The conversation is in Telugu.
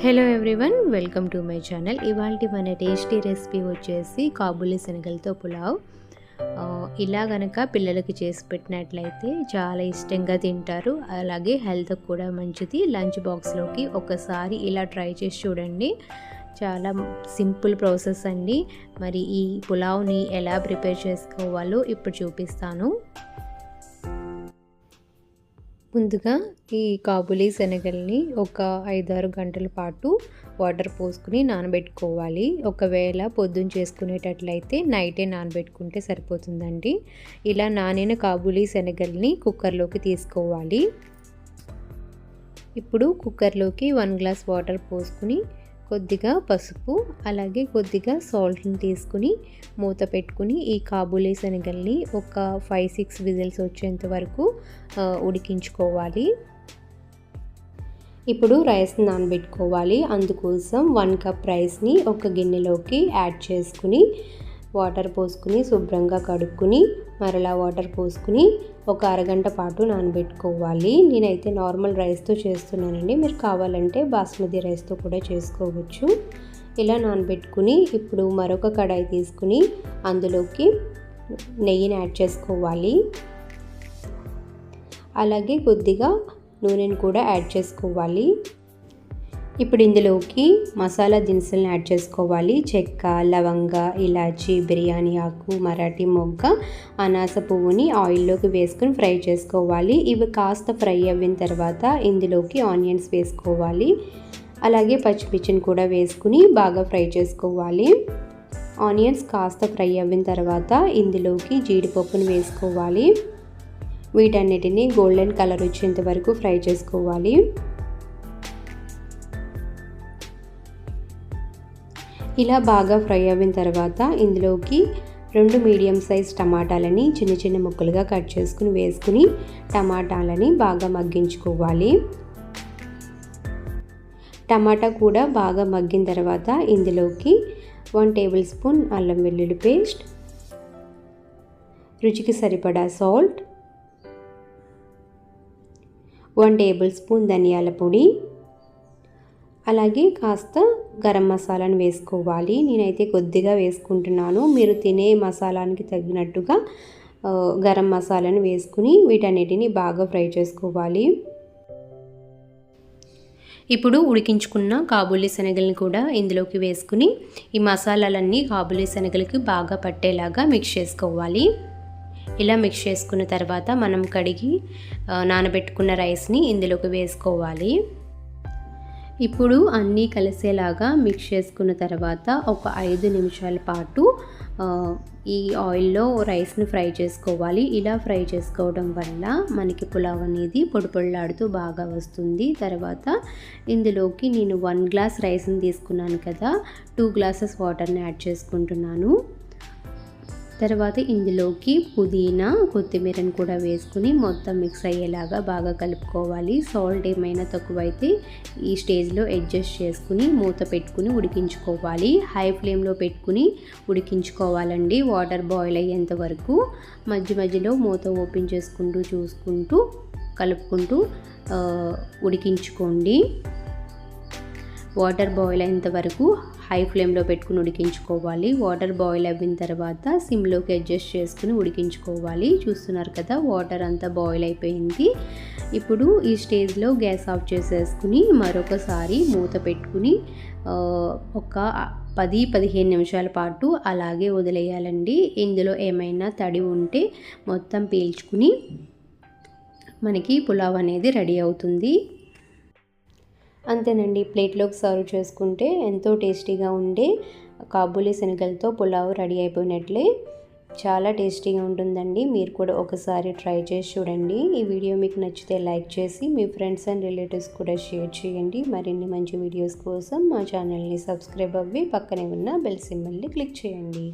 Hello everyone welcome to my channel ఇవాళ మన టేస్టీ రెసిపీ వచ్చేసి కాబులి శనగలతో పులావ్. ఇలా గనక పిల్లలకి చేసి పెట్టినట్లయితే చాలా ఇష్టంగా తింటారు. అలాగే హెల్త్ కూడా మంచిది. లంచ్ బాక్స్లోకి ఒకసారి ఇలా ట్రై చేసి చూడండి. చాలా సింపుల్ ప్రాసెస్ అండి. మరి ఈ పులావ్ని ఎలా ప్రిపేర్ చేసుకోవాలో ఇప్పుడు చూపిస్తాను. ముందుగా ఈ కాబులీ శనగల్ని ఒక ఐదారు గంటల పాటు వాటర్ పోసుకుని నానబెట్టుకోవాలి. ఒకవేళ పొద్దున్న చేసుకునేటట్లయితే నైటే నానబెట్టుకుంటే సరిపోతుందండి. ఇలా నానిన కాబులీ శనగల్ని కుక్కర్లోకి తీసుకోవాలి. ఇప్పుడు కుక్కర్లోకి వన్ గ్లాస్ వాటర్ పోసుకుని కొద్దిగా పసుపు అలాగే కొద్దిగా సాల్ట్ని తీసుకుని మూత పెట్టుకుని ఈ కాబూలీ శనగల్ని ఒక ఫైవ్ సిక్స్ విజిల్స్ వచ్చేంత వరకు ఉడికించుకోవాలి. ఇప్పుడు రైస్ నానబెట్టుకోవాలి. అందుకోసం వన్ కప్ రైస్ని ఒక గిన్నెలోకి యాడ్ చేసుకుని వాటర్ పోసుకుని శుభ్రంగా కడుక్కుని మరలా వాటర్ పోసుకుని ఒక అరగంట పాటు నానబెట్టుకోవాలి. నేనైతే నార్మల్ రైస్తో చేస్తున్నానండి. మీరు కావాలంటే బాస్మతి రైస్తో కూడా చేసుకోవచ్చు. ఇలా నానబెట్టుకుని ఇప్పుడు మరొక కడాయి తీసుకుని అందులోకి నెయ్యిని యాడ్ చేసుకోవాలి. అలాగే కొద్దిగా నూనెను కూడా యాడ్ చేసుకోవాలి. ఇప్పుడు ఇందులోకి మసాలా దినుసులను యాడ్ చేసుకోవాలి. చెక్క లవంగ ఇలాచి బిర్యానీ ఆకు మరాఠీ మొగ్గ అనాస పువ్వుని ఆయిల్లోకి వేసుకొని ఫ్రై చేసుకోవాలి. ఇవి కాస్త ఫ్రై అయిన తర్వాత ఇందులోకి ఆనియన్స్ వేసుకోవాలి. అలాగే పచ్చిమిర్చిని కూడా వేసుకుని బాగా ఫ్రై చేసుకోవాలి. ఆనియన్స్ కాస్త ఫ్రై అయిన తర్వాత ఇందులోకి జీడిపప్పును వేసుకోవాలి. వీటన్నిటిని గోల్డెన్ కలర్ వచ్చేంత వరకు ఫ్రై చేసుకోవాలి. ఇలా బాగా ఫ్రై అయిన తర్వాత ఇందులోకి రెండు మీడియం సైజ్ టమాటాలని చిన్న చిన్న ముక్కలుగా కట్ చేసుకుని వేసుకుని టమాటాలని బాగా మగ్గించుకోవాలి. టమాటా కూడా బాగా మగ్గిన తర్వాత ఇందులోకి వన్ టేబుల్ స్పూన్ అల్లం వెల్లుల్లి పేస్ట్ రుచికి సరిపడా సాల్ట్ వన్ టేబుల్ స్పూన్ ధనియాల పొడి అలాగే కాస్త గరం మసాలాను వేసుకోవాలి. నేనైతే కొద్దిగా వేసుకుంటున్నాను. మీరు తినే మసాలానికి తగినట్టుగా గరం మసాలాను వేసుకుని వీటన్నిటిని బాగా ఫ్రై చేసుకోవాలి. ఇప్పుడు ఉడికించుకున్న కాబూలీ శనగలను కూడా ఇందులోకి వేసుకుని ఈ మసాలాలన్నీ కాబూలీ శనగలకి బాగా పట్టేలాగా మిక్స్ చేసుకోవాలి. ఇలా మిక్స్ చేసుకున్న తర్వాత మనం కడిగి నానబెట్టుకున్న రైస్ని ఇందులోకి వేసుకోవాలి. ఇప్పుడు అన్నీ కలిసేలాగా మిక్స్ చేసుకున్న తర్వాత ఒక ఐదు నిమిషాల పాటు ఈ ఆయిల్లో రైస్ను ఫ్రై చేసుకోవాలి. ఇలా ఫ్రై చేసుకోవడం వల్ల మనకి పులావ్ అనేది పొడి బాగా వస్తుంది. తర్వాత ఇందులోకి నేను వన్ గ్లాస్ రైస్ని తీసుకున్నాను కదా టూ గ్లాసెస్ వాటర్ని యాడ్ చేసుకుంటున్నాను. తర్వాత ఇందులోకి పుదీనా కొత్తిమీరని కూడా వేసుకుని మొత్తం మిక్స్ అయ్యేలాగా బాగా కలుపుకోవాలి. సాల్ట్ ఏమైనా తక్కువైతే ఈ స్టేజ్లో అడ్జస్ట్ చేసుకుని మూత పెట్టుకుని ఉడికించుకోవాలి. హై ఫ్లేమ్లో పెట్టుకుని ఉడికించుకోవాలండి. వాటర్ బాయిల్ అయ్యేంత వరకు మధ్య మధ్యలో మూత ఓపెన్ చేసుకుంటూ చూసుకుంటూ కలుపుకుంటూ ఉడికించుకోండి. వాటర్ బాయిల్ అయ్యేంత వరకు హై ఫ్లేమ్లో పెట్టుకుని ఉడికించుకోవాలి. వాటర్ బాయిల్ అయిన తర్వాత సిమ్లోకి అడ్జస్ట్ చేసుకుని ఉడికించుకోవాలి. చూస్తున్నారు కదా వాటర్ అంతా బాయిల్ అయిపోయింది. ఇప్పుడు ఈ స్టేజ్లో గ్యాస్ ఆఫ్ చేసేసుకుని మరొకసారి మూత పెట్టుకుని ఒక పది పదిహేను నిమిషాల పాటు అలాగే వదిలేయాలండి. ఇందులో ఏమైనా తడి ఉంటే మొత్తం పీల్చుకుని మనకి పులావ్ అనేది రెడీ అవుతుంది. అంతేనండి. ప్లేట్లోకి సర్వ్ చేసుకుంటే ఎంతో టేస్టీగా ఉండే కాబూలీ శనగలతో పులావ్ రెడీ అయిపోయినట్లే చాలా టేస్టీగా ఉంటుందండి. మీరు కూడా ఒకసారి ట్రై చేసి చూడండి. ఈ వీడియో మీకు నచ్చితే లైక్ చేసి మీ ఫ్రెండ్స్ అండ్ రిలేటివ్స్ కూడా షేర్ చేయండి. మరిన్ని మంచి వీడియోస్ కోసం మా ఛానల్ని సబ్స్క్రైబ్ అవ్వి పక్కనే ఉన్న బెల్ సింబల్ని క్లిక్ చేయండి.